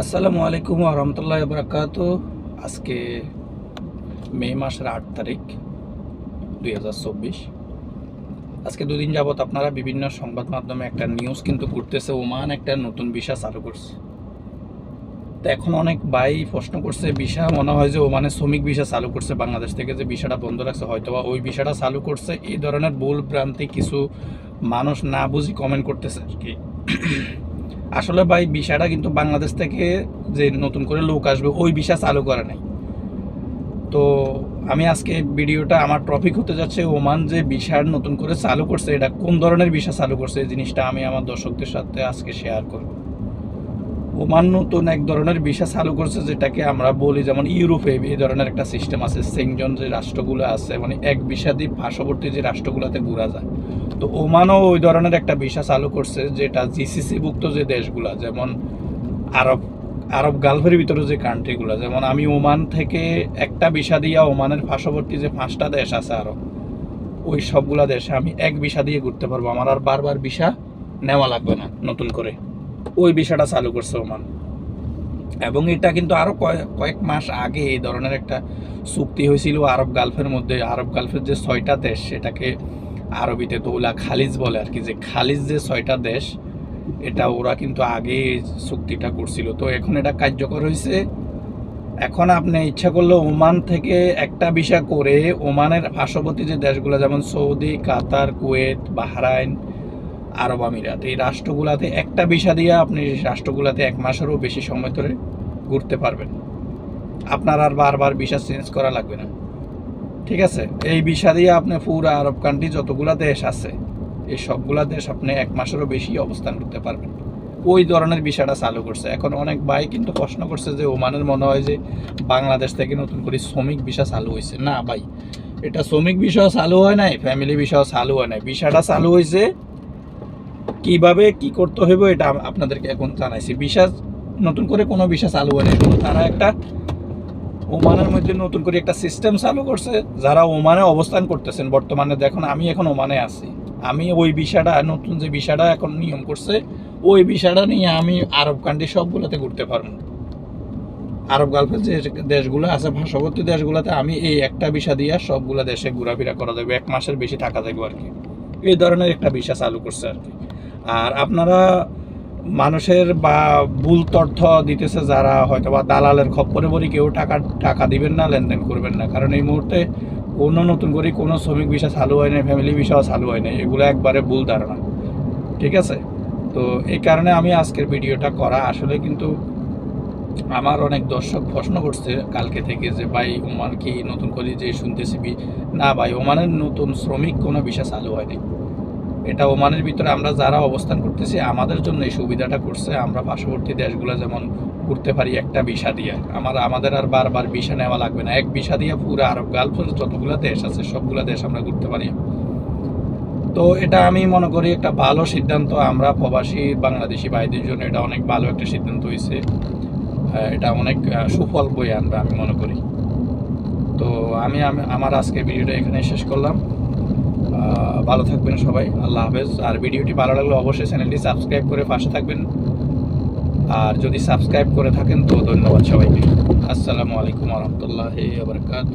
আসসালামু আলাইকুম রহমতুল্লাহ বরকাত আজকে মে মাসের আট তারিখ, দুই হাজার চব্বিশ। আজকে দুদিন যাবৎ আপনারা বিভিন্ন সংবাদ মাধ্যমে একটা নিউজ কিন্তু ঘুরতেছে, ওমান একটা নতুন ভিসা চালু করছে। তো এখন অনেক ভাই প্রশ্ন করছে, ভিসা মনে হয় যে ওমানে শ্রমিক ভিসা চালু করছে, বাংলাদেশ থেকে যে ভিসাটা বন্ধ রাখছে হয়তো বা ওই ভিসাটা চালু করছে। এই ধরনের ভুল ভ্রান্তি কিছু মানুষ না বুঝি কমেন্ট করতেছে আর কি। আসলে ভাই, ভিসাটা কিন্তু বাংলাদেশ থেকে যে নতুন করে লোক আসবে, ওই ভিসা চালু করে নাই। তো আমি আজকে ভিডিওটা আমার টপিক হতে যাচ্ছে ওমান যে ভিসার নতুন করে চালু করছে, এটা কোন ধরনের ভিসা চালু করছে, এই জিনিসটা আমি আমার দর্শকদের সাথে আজকে শেয়ার করব। ওমান নতুন এক ধরনের ভিসা চালু করছে যেটাকে আমরা বলি যেমন ইউরোপে এই ধরনের একটা সিস্টেম আছে। সেংজন যে রাষ্ট্রগুলো আছে মানে এক ভিসা পার্শ্ববর্তী যে রাষ্ট্রগুলোতে ঘোরা যায়। তো ওমানও ওই ধরনের একটা ভিসা চালু করছে যেটা জিসিসি ভুক্ত যে দেশগুলা, যেমন আরব আরব গালফের ভিতরে যে কান্ট্রিগুলো যেমন আমি ওমান থেকে একটা ভিসা দিয়া ওমানের পার্শ্ববর্তী যে পাঁচটা দেশ আছে আরও, ওই সবগুলা দেশে আমি এক ভিসা দিয়ে ঘুরতে পারব। আমার আর বারবার ভিসা নেওয়া লাগবে না নতুন করে। ওই বিষয়টা চালু করছে ওমান। এবং এটা কিন্তু আরও কয়েক মাস আগে এই ধরনের একটা চুক্তি হয়েছিল আরব গালফের মধ্যে। আরব গালফের যে ছয়টা দেশ, সেটাকে আরবিতে ওলা খালিজ বলে আর কি। যে খালিজ যে ছয়টা দেশ, এটা ওরা কিন্তু আগে চুক্তিটা করছিল। তো এখন এটা কার্যকর হয়েছে। এখন আপনি ইচ্ছা করলে ওমান থেকে একটা ভিসা করে ওমানের পার্শ্ববর্তী যে দেশগুলো, যেমন সৌদি, কাতার, কুয়েত, বাহরাইন আরব আমিরাত। এই রাষ্ট্রগুলাতে একটা ভিসা দিয়ে আপনি রাষ্ট্রগুলাতে এক মাসেরও বেশি সময় ধরে ঘুরতে পারবেন। আপনার আর বারবার ভিসা চেঞ্জ করা লাগবে না। ঠিক আছে? এই ভিসা দিয়ে আপনি পুরো আরব কান্ট্রি যতগুলা দেশ আছে, এই সবগুলা দেশ আপনি এক মাসেরও বেশি অবস্থান করতে পারবেন। ওই ধরনের ভিসাটা চালু করছে। এখন অনেক ভাই কিন্তু প্রশ্ন করছে যে, ওমানের মনে হয় যে বাংলাদেশ থেকে নতুন করে শ্রমিক ভিসা চালু হয়েছে। না ভাই, এটা শ্রমিক ভিসাও চালু হয় নাই ফ্যামিলি ভিসাও চালু হয় নাই। ভিসাটা চালু হয়েছে কীভাবে কি করতে হইব এটা আপনাদেরকে এখন জানাইছি। ভিসা নতুন করে কোনো হয় নাই শুধু তারা একটা ওমানের মধ্যে নতুন করে একটা সিস্টেম চালু করছে, যারা ওমানে অবস্থান করতেছেন বর্তমানে। দেখুন, আমি এখন ওমানে আছি। আমি ওই ভিসাটা, নতুন যে ভিসাটা এখন নিয়ম করছে, ওই ভিসাটা নিয়ে আমি আরব কান্ট্রি সবগুলোতে ঘুরতে পারব। আরব গালফের যে দেশগুলো আছে, পার্শ্ববর্তী দেশগুলোতে আমি এই একটা ভিসা দিয়ে সবগুলো দেশে ঘোরাফেরা করা যাবে। এক মাসের বেশি থাকা যাবে আর কি। এই ধরনের একটা ভিসা চালু করছে আর কি। আর আপনারা মানুষের বা ভুল তথ্য দিতেছে যারা হয়তো বা দালালের খপ্পরে পরে কেউ টাকা টাকা দিবেন না, লেনদেন করবেন না। কারণ এই মুহূর্তে কোনো নতুন করে কোনো শ্রমিক বিষয় চালু হয় না ফ্যামিলি ভিসাও চালু হয় না এগুলো একবারে ভুল ধারণা। ঠিক আছে? তো এই কারণে আমি আজকের ভিডিওটা করা। আসলে কিন্তু আমার অনেক দর্শক প্রশ্ন করছে কালকে থেকে যে, ভাই, ওমান কি নতুন করে যে শুনতেছি না ভাই, ওমানের নতুন শ্রমিক কোনো বিষয় চালু হয়নি। এটা ওমানের ভিতরে আমরা যারা অবস্থান করতেছি, আমাদের জন্য এই সুবিধাটা করছে। আমরা পার্শ্ববর্তী দেশগুলো যেমন ঘুরতে পারি, একটা ভিসা দিয়ে। আমার, আমাদের আর বারবার ভিসা নেওয়া লাগবে না। এক ভিসা দিয়ে পুরো আরব গালফের যতগুলো দেশ আছে, সবগুলো দেশ আমরা ঘুরতে পারি। তো এটা আমি মনে করি একটা ভালো সিদ্ধান্ত। আমরা প্রবাসী বাংলাদেশি ভাইদের জন্য এটা অনেক ভালো একটা সিদ্ধান্ত হয়েছে। এটা অনেক সুফল বয়ে আনবে আমি মনে করি। তো আমি, আমি- আমার আজকে ভিডিওটা এখানে শেষ করলাম। ভালো থাকবেন সবাই। আল্লাহ হাফেজ। আর ভিডিওটি ভালো লাগলে অবশ্যই চ্যানেলটি সাবস্ক্রাইব করে পাশে থাকবেন। আর যদি সাবস্ক্রাইব করে থাকেন তো ধন্যবাদ সবাইকে। আসসালামু আলাইকুম রহমতুল্লাহ বারকাত